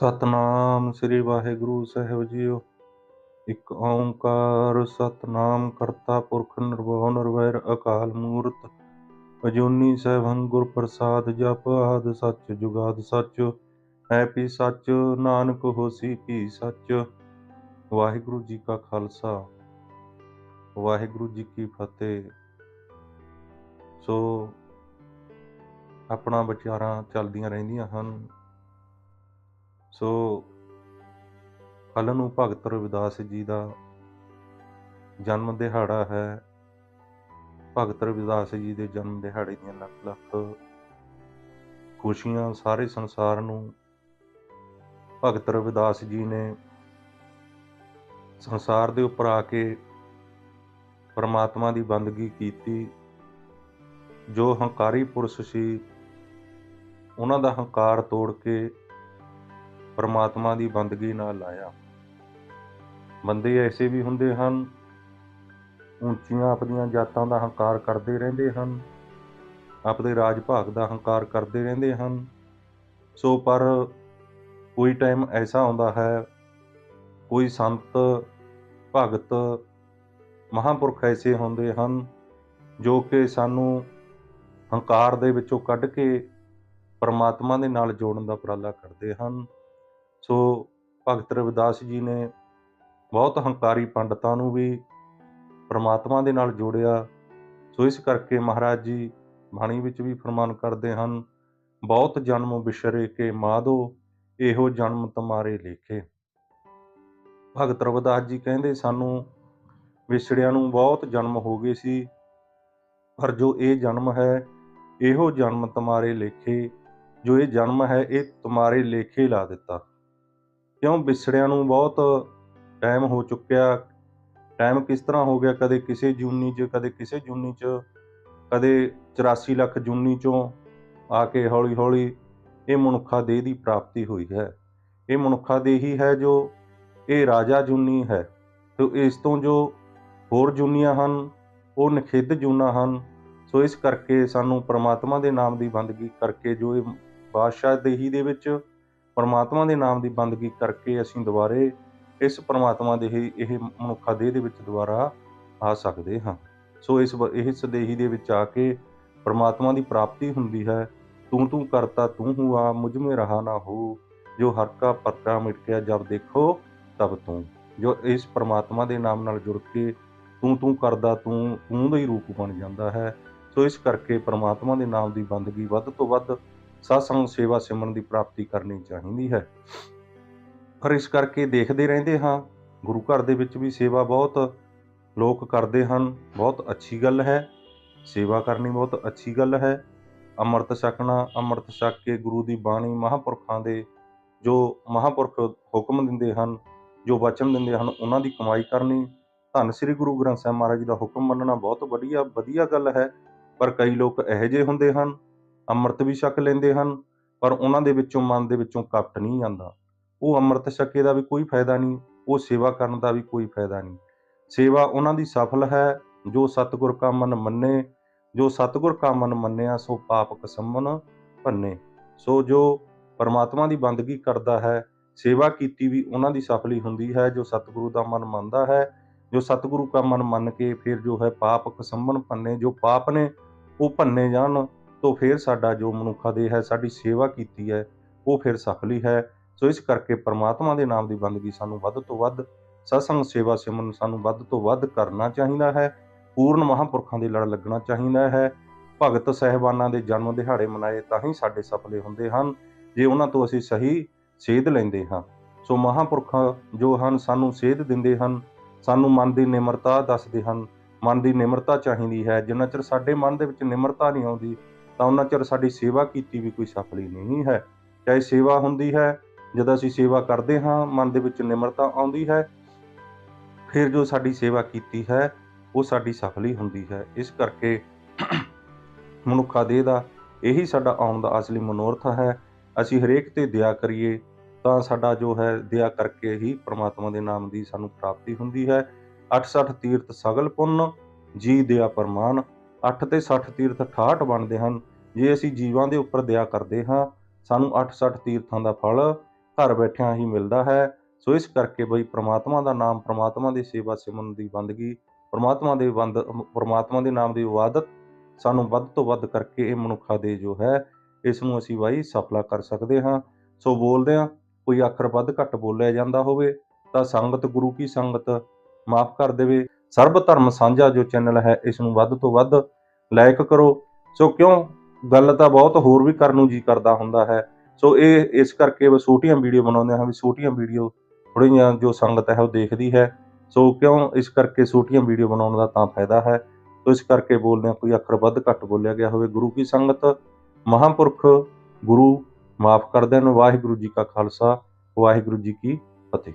ਸਤਨਾਮ ਸ੍ਰੀ ਵਾਹਿਗੁਰੂ ਸਾਹਿਬ ਜੀਓ। ਇੱਕ ਓੰਕਾਰ ਸਤਨਾਮ ਕਰਤਾ ਪੁਰਖ ਨਿਰਭਉ ਨਿਰਵੈਰ ਅਕਾਲ ਮੂਰਤ। ਅਜੂਨੀ ਸੈਭੰ ਗੁਰ ਪ੍ਰਸਾਦ ਜਪ ਆਦ ਸੱਚ ਜੁਗਾਦ ਸੱਚ। ਹੈ ਪੀ ਸੱਚ, ਨਾਨਕ ਹੋਸੀ ਭੀ ਸੱਚ। ਵਾਹਿਗੁਰੂ ਜੀ ਕਾ ਖਾਲਸਾ, ਵਾਹਿਗੁਰੂ ਜੀ ਕੀ ਫਤਿਹ। ਸੋ ਆਪਣਾ ਵਿਚਾਰਾਂ ਚੱਲਦੀਆਂ ਰਹਿੰਦੀਆਂ ਹਨ। ਸੋ ਕੱਲ੍ਹ ਨੂੰ ਭਗਤ ਰਵਿਦਾਸ ਜੀ ਦਾ ਜਨਮ ਦਿਹਾੜਾ ਹੈ। ਭਗਤ ਰਵਿਦਾਸ ਜੀ ਦੇ ਜਨਮ ਦਿਹਾੜੇ ਦੀਆਂ ਲੱਖ ਲੱਖ ਖੁਸ਼ੀਆਂ ਸਾਰੇ ਸੰਸਾਰ ਨੂੰ ਭਗਤ ਰਵਿਦਾਸ ਜੀ ਨੇ ਸੰਸਾਰ ਦੇ ਉੱਪਰ ਆ ਕੇ ਪਰਮਾਤਮਾ ਦੀ ਬੰਦਗੀ ਕੀਤੀ। ਜੋ ਹੰਕਾਰੀ ਪੁਰਸ਼ ਸੀ, ਉਹਨਾਂ ਦਾ ਹੰਕਾਰ ਤੋੜ ਕੇ ਪਰਮਾਤਮਾ ਦੀ ਬੰਦਗੀ ਨਾਲ ਲਾਇਆ। ਬੰਦੇ ਐਸੇ ਵੀ ਹੁੰਦੇ ਹਨ, ਉੱਚੀਆਂ ਆਪਣੀਆਂ ਜਾਤਾਂ ਦਾ ਹੰਕਾਰ ਕਰਦੇ ਰਹਿੰਦੇ ਹਨ ਆਪਣੇ ਰਾਜ ਭਾਗ ਦਾ ਹੰਕਾਰ ਕਰਦੇ ਰਹਿੰਦੇ ਹਨ। ਸੋ ਪਰ ਕੋਈ ਟਾਈਮ ਐਸਾ ਆਉਂਦਾ ਹੈ, ਕੋਈ ਸੰਤ, ਭਗਤ, ਮਹਾਂਪੁਰਖ ਐਸੇ ਹੁੰਦੇ ਹਨ, ਜੋ ਕਿ ਸਾਨੂੰ ਹੰਕਾਰ ਦੇ ਵਿੱਚੋਂ ਕੱਢ ਕੇ ਪਰਮਾਤਮਾ ਦੇ ਨਾਲ ਜੋੜਨ ਦਾ ਉਪਰਾਲਾ ਕਰਦੇ ਹਨ। ਸੋ ਭਗਤ ਰਵਿਦਾਸ ਜੀ ਨੇ ਬਹੁਤ ਹੰਕਾਰੀ ਪੰਡਤਾਂ ਨੂੰ ਵੀ ਪਰਮਾਤਮਾ ਦੇ ਨਾਲ ਜੋੜਿਆ। ਸੋ ਇਸ ਕਰਕੇ ਮਹਾਰਾਜ ਜੀ ਬਾਣੀ ਵਿੱਚ ਵੀ ਫਰਮਾਨ ਕਰਦੇ ਹਨ, ਬਹੁਤ ਜਨਮ ਬਿਸ਼ਰੇ ਕੇ ਮਾਦੋ, ਇਹੋ ਜਨਮ ਤੁਮਾਰੇ ਲੇਖੇ। ਭਗਤ ਰਵਿਦਾਸ ਜੀ ਕਹਿੰਦੇ, ਸਾਨੂੰ ਵਿਛੜਿਆਂ ਨੂੰ ਬਹੁਤ ਜਨਮ ਹੋ ਗਏ ਸੀ, ਪਰ ਜੋ ਇਹ ਜਨਮ ਹੈ, ਇਹੋ ਜਨਮ ਤੁਮਾਰੇ ਲੇਖੇ। ਜੋ ਇਹ ਜਨਮ ਹੈ, ਇਹ ਤੁਮਾਰੇ ਲੇਖੇ ਲਾ ਦਿੱਤਾ। ਕਿਉਂ ਵਿਛੜਿਆਂ ਨੂੰ ਬਹੁਤ ਟਾਈਮ ਹੋ ਚੁੱਕਿਆ? ਟਾਈਮ ਕਿਸ ਤਰ੍ਹਾਂ ਹੋ ਗਿਆ? ਕਦੇ ਕਿਸੇ ਜੂਨੀ 'ਚ, ਕਦੇ ਕਿਸੇ ਜੂਨੀ 'ਚ, ਕਦੇ 84 ਲੱਖ ਜੂਨੀ 'ਚੋਂ ਆ ਕੇ ਹੌਲੀ ਹੌਲੀ ਇਹ ਮਨੁੱਖਾ ਦੇਹ ਦੀ ਪ੍ਰਾਪਤੀ ਹੋਈ ਹੈ। ਇਹ ਮਨੁੱਖਾ ਦੇਹ ਹੀ ਹੈ ਜੋ ਇਹ ਰਾਜਾ ਜੂਨੀ ਹੈ। ਤੇ ਇਸ ਤੋਂ ਜੋ ਹੋਰ ਜੂਨੀਆਂ ਹਨ, ਉਹ ਨਖਿੱਧ ਜੂਨਾ ਹਨ। ਸੋ ਇਸ ਕਰਕੇ ਸਾਨੂੰ ਪਰਮਾਤਮਾ ਦੇ ਨਾਮ ਦੀ ਬੰਦਗੀ ਕਰਕੇ ਜੋ ਇਹ ਬਾਦਸ਼ਾਹ ਦੇਹੀ ਦੇ ਵਿੱਚ ਪਰਮਾਤਮਾ ਦੇ ਨਾਮ ਦੀ ਬੰਦਗੀ ਕਰਕੇ ਅਸੀਂ ਦੁਬਾਰੇ ਇਸ ਪਰਮਾਤਮਾ ਦੇ ਹੀ ਇਹ ਮਨੁੱਖਾ ਦੇਹ ਦੇ ਵਿੱਚ ਦੁਬਾਰਾ ਆ ਸਕਦੇ ਹਾਂ। ਸੋ ਇਸ ਇਸ ਦੇਹੀ ਦੇ ਵਿੱਚ ਆ ਕੇ ਪਰਮਾਤਮਾ ਦੀ ਪ੍ਰਾਪਤੀ ਹੁੰਦੀ ਹੈ। ਤੂੰ ਤੂੰ ਕਰਤਾ, ਤੂੰ ਹੁਆ, ਮੁਝ ਮੇ ਰਹਾ ਨਾ ਹੋ। ਜੋ ਹਰ ਕਾ ਪਰਕਾ ਮਿਟ ਗਿਆ ਜਬ ਦੇਖੋ, ਤਬ ਤੂੰ। ਜੋ ਇਸ ਪਰਮਾਤਮਾ ਦੇ ਨਾਮ ਨਾਲ ਜੁੜ ਕੇ ਤੂੰ ਤੂੰ ਕਰਦਾ, ਤੂੰ ਤੂੰ ਦਾ ਹੀ ਰੂਪ ਬਣ ਜਾਂਦਾ ਹੈ। ਸੋ ਇਸ ਕਰਕੇ ਪਰਮਾਤਮਾ ਦੇ ਨਾਮ ਦੀ ਬੰਦਗੀ ਵੱਧ ਤੋਂ ਵੱਧ ਸਾਸੰਗ ਸੇਵਾ ਸਿਮਰਨ ਦੀ ਪ੍ਰਾਪਤੀ ਕਰਨੀ ਚਾਹੀਦੀ ਹੈ। ਪਰ ਇਸ ਕਰਕੇ ਦੇਖਦੇ ਰਹਿੰਦੇ ਹਾਂ, ਗੁਰੂ ਘਰ ਦੇ ਵਿੱਚ ਵੀ ਸੇਵਾ ਬਹੁਤ ਲੋਕ ਕਰਦੇ ਹਨ, ਬਹੁਤ ਅੱਛੀ ਗੱਲ ਹੈ। ਸੇਵਾ ਕਰਨੀ ਬਹੁਤ ਅੱਛੀ ਗੱਲ ਹੈ। ਅੰਮ੍ਰਿਤ ਛਕਣਾ, ਅੰਮ੍ਰਿਤ ਛਕ ਕੇ ਗੁਰੂ ਦੀ ਬਾਣੀ ਮਹਾਪੁਰਖਾਂ ਦੇ ਜੋ ਮਹਾਪੁਰਖ ਹੁਕਮ ਦਿੰਦੇ ਹਨ, ਜੋ ਵਚਨ ਦਿੰਦੇ ਹਨ, ਉਹਨਾਂ ਦੀ ਕਮਾਈ ਕਰਨੀ, ਧੰਨ ਸ੍ਰੀ ਗੁਰੂ ਗ੍ਰੰਥ ਸਾਹਿਬ ਮਹਾਰਾਜ ਜੀ ਦਾ ਹੁਕਮ ਮੰਨਣਾ ਬਹੁਤ ਵਧੀਆ ਵਧੀਆ ਗੱਲ ਹੈ। ਪਰ ਕਈ ਲੋਕ ਇਹੋ ਜਿਹੇ ਹੁੰਦੇ ਹਨ ਅੰਮ੍ਰਿਤ ਵੀ ਛਕ ਲੈਂਦੇ ਹਨ, ਪਰ ਉਹਨਾਂ ਦੇ ਵਿੱਚੋਂ ਮਨ ਦੇ ਵਿੱਚੋਂ ਕਪਟ ਨਹੀਂ ਜਾਂਦਾ। ਉਹ ਅੰਮ੍ਰਿਤ ਛਕੇ ਦਾ ਵੀ ਕੋਈ ਫਾਇਦਾ ਨਹੀਂ, ਉਹ ਸੇਵਾ ਕਰਨ ਦਾ ਵੀ ਕੋਈ ਫਾਇਦਾ ਨਹੀਂ। ਸੇਵਾ ਉਹਨਾਂ ਦੀ ਸਫਲ ਹੈ, ਜੋ ਸਤਿਗੁਰ ਕਾ ਮਨ ਮੰਨੇ, ਜੋ ਸਤਿਗੁਰ ਕਾ ਮਨ ਮੰਨਿਆ, ਸੋ ਪਾਪ ਕਸਮਨ ਭੰਨੇ। ਸੋ ਜੋ ਪਰਮਾਤਮਾ ਦੀ ਬੰਦਗੀ ਕਰਦਾ ਹੈ, ਸੇਵਾ ਕੀਤੀ ਵੀ ਉਹਨਾਂ ਦੀ ਸਫਲੀ ਹੁੰਦੀ ਹੈ, ਜੋ ਸਤਿਗੁਰੂ ਦਾ ਮਨ ਮੰਨਦਾ ਹੈ, ਜੋ ਸਤਿਗੁਰੂ ਕਾ ਮਨ ਮੰਨ ਕੇ ਫਿਰ ਜੋ ਹੈ ਪਾਪ ਕਸਮਨ ਭੰਨੇ, ਜੋ ਪਾਪ ਨੇ ਉਹ ਭੰਨੇ ਜਾਣ ਤੋਂ ਫਿਰ ਸਾਡਾ ਜੋ ਮਨੁੱਖਾ ਦੇ ਹੈ, ਸਾਡੀ ਸੇਵਾ ਕੀਤੀ ਹੈ, ਉਹ ਫਿਰ ਸਫਲੀ ਹੈ ਸੋ ਇਸ ਕਰਕੇ ਪਰਮਾਤਮਾ ਦੇ ਨਾਮ ਦੀ ਬੰਦਗੀ ਸਾਨੂੰ ਵੱਧ ਤੋਂ ਵੱਧ, ਸਤਸੰਗ ਸੇਵਾ ਸਿਮਰਨ ਸਾਨੂੰ ਵੱਧ ਤੋਂ ਵੱਧ ਕਰਨਾ ਚਾਹੀਦਾ ਹੈ। ਪੂਰਨ ਮਹਾਂਪੁਰਖਾਂ ਦੇ ਲੜ ਲੱਗਣਾ ਚਾਹੀਦਾ ਹੈ। ਭਗਤ ਸਹਿਬਾਨਾਂ ਦੇ ਜਨਮ ਦਿਹਾੜੇ ਮਨਾਏ ਤਾਂ ਹੀ ਸਾਡੇ ਸਫਲੇ ਹੁੰਦੇ ਹਨ। ਜੇ ਉਹਨਾਂ ਤੋਂ ਅਸੀਂ ਸਹੀ ਸੇਧ ਲੈਂਦੇ ਹਾਂ, ਸੋ ਮਹਾਂਪੁਰਖਾਂ ਜੋ ਹਨ ਸਾਨੂੰ ਸੇਧ ਦਿੰਦੇ ਹਨ। ਸਾਨੂੰ ਮਨ ਦੀ ਨਿਮਰਤਾ ਦੱਸਦੇ ਹਨ। ਮਨ ਦੀ ਨਿਮਰਤਾ ਚਾਹੀਦੀ ਹੈ। ਜਿੰਨਾ ਚਿਰ ਸਾਡੇ ਮਨ ਦੇ ਵਿੱਚ ਨਿਮਰਤਾ ਨਹੀਂ ਆਉਂਦੀ ਤਾਂ ਉਹਨਾਂ ਚਿਰ ਸਾਡੀ ਸੇਵਾ ਕੀਤੀ ਵੀ ਕੋਈ ਸਫਲੀ ਨਹੀਂ ਹੈ। ਚਾਹੇ ਸੇਵਾ ਹੁੰਦੀ ਹੈ, ਜਦੋਂ ਅਸੀਂ ਸੇਵਾ ਕਰਦੇ ਹਾਂ, ਮਨ ਦੇ ਵਿੱਚ ਨਿਮਰਤਾ ਆਉਂਦੀ ਹੈ, ਫਿਰ ਜੋ ਸਾਡੀ ਸੇਵਾ ਕੀਤੀ ਹੈ, ਉਹ ਸਾਡੀ ਸਫਲੀ ਹੁੰਦੀ ਹੈ। ਇਸ ਕਰਕੇ ਮਨੁੱਖਾ ਦੇਹ ਦਾ ਇਹੀ ਸਾਡਾ ਆਉਣ ਦਾ ਅਸਲੀ ਮਨੋਰਥ ਹੈ। ਅਸੀਂ ਹਰੇਕ ਤੇ ਦਇਆ ਕਰੀਏ, ਤਾਂ ਸਾਡਾ ਜੋ ਹੈ ਦਇਆ ਕਰਕੇ ਹੀ ਪ੍ਰਮਾਤਮਾ ਦੇ ਨਾਮ ਦੀ ਸਾਨੂੰ ਪ੍ਰਾਪਤੀ ਹੁੰਦੀ ਹੈ। 68 ਤੀਰਥ ਸਗਲ ਪੁੰਨ, ਜੀ ਦਇਆ ਪਰਮਾਨ। 8 ਤੇ 60 ਤੀਰਥ 68 ਬਣਦੇ ਹਨ। ਜੇ ਅਸੀਂ ਜੀਵਾਂ ਦੇ ਉੱਪਰ ਦਇਆ ਕਰਦੇ ਹਾਂ, ਸਾਨੂੰ 68 ਤੀਰਥਾਂ ਦਾ ਫਲ ਘਰ ਬੈਠਿਆਂ ਹੀ ਮਿਲਦਾ ਹੈ। ਸੋ ਇਸ ਕਰਕੇ ਬਈ ਪ੍ਰਮਾਤਮਾ ਦਾ ਨਾਮ, ਪ੍ਰਮਾਤਮਾ ਦੀ ਸੇਵਾ ਸਿਮਰਨ ਦੀ ਬੰਦਗੀ ਪ੍ਰਮਾਤਮਾ ਦੇ ਬੰਦ ਪ੍ਰਮਾਤਮਾ ਦੇ ਨਾਮ ਦੀ ਇਬਾਦਤ ਸਾਨੂੰ ਵੱਧ ਤੋਂ ਵੱਧ ਕਰਕੇ ਇਹ ਮਨੁੱਖਾ ਦੇ ਜੋ ਹੈ, ਇਸ ਨੂੰ ਅਸੀਂ ਬਾਈ ਸਫਲਾ ਕਰ ਸਕਦੇ ਹਾਂ। ਸੋ ਬੋਲਦੇ ਹਾਂ, ਕੋਈ ਅੱਖਰ ਵੱਧ ਘੱਟ ਬੋਲਿਆ ਜਾਂਦਾ ਹੋਵੇ ਤਾਂ ਸੰਗਤ, ਗੁਰੂ ਕੀ ਸੰਗਤ ਮਾਫ ਕਰ ਦੇਵੇ। ਸਰਬ ਧਰਮ ਸਾਂਝਾ ਜੋ ਚੈਨਲ ਹੈ, ਇਸ ਨੂੰ ਵੱਧ ਤੋਂ ਵੱਧ ਲਾਈਕ ਕਰੋ। ਸੋ ਕਿਉਂ? ਗੱਲ ਤਾਂ ਬਹੁਤ ਹੋਰ ਵੀ ਕਰਨ ਨੂੰ ਜੀ ਕਰਦਾ ਹੁੰਦਾ ਹੈ। ਸੋ ਇਹ, ਇਸ ਕਰਕੇ ਉਹ ਛੋਟੀਆਂ ਵੀਡੀਓ ਬਣਾਉਂਦੇ ਹਾਂ ਵੀ ਛੋਟੀਆਂ ਵੀਡੀਓ ਥੋੜ੍ਹੀਆਂ ਜੋ ਸੰਗਤ ਹੈ, ਉਹ ਦੇਖਦੀ ਹੈ। ਸੋ ਕਿਉਂ? ਇਸ ਕਰਕੇ ਛੋਟੀਆਂ ਵੀਡੀਓ ਬਣਾਉਣ ਦਾ ਤਾਂ ਫਾਇਦਾ ਹੈ। ਸੋ ਇਸ ਕਰਕੇ ਬੋਲਦੇ ਹਾਂ, ਕੋਈ ਅੱਖਰ ਵੱਧ ਘੱਟ ਬੋਲਿਆ ਗਿਆ ਹੋਵੇ। ਗੁਰੂ ਕੀ ਸੰਗਤ? ਮਹਾਂਪੁਰਖ ਗੁਰੂ, ਮਾਫ ਕਰ ਦੇਣ। ਵਾਹਿਗੁਰੂ ਜੀ ਕਾ ਖਾਲਸਾ, ਵਾਹਿਗੁਰੂ ਜੀ ਕੀ ਫਤਿਹ।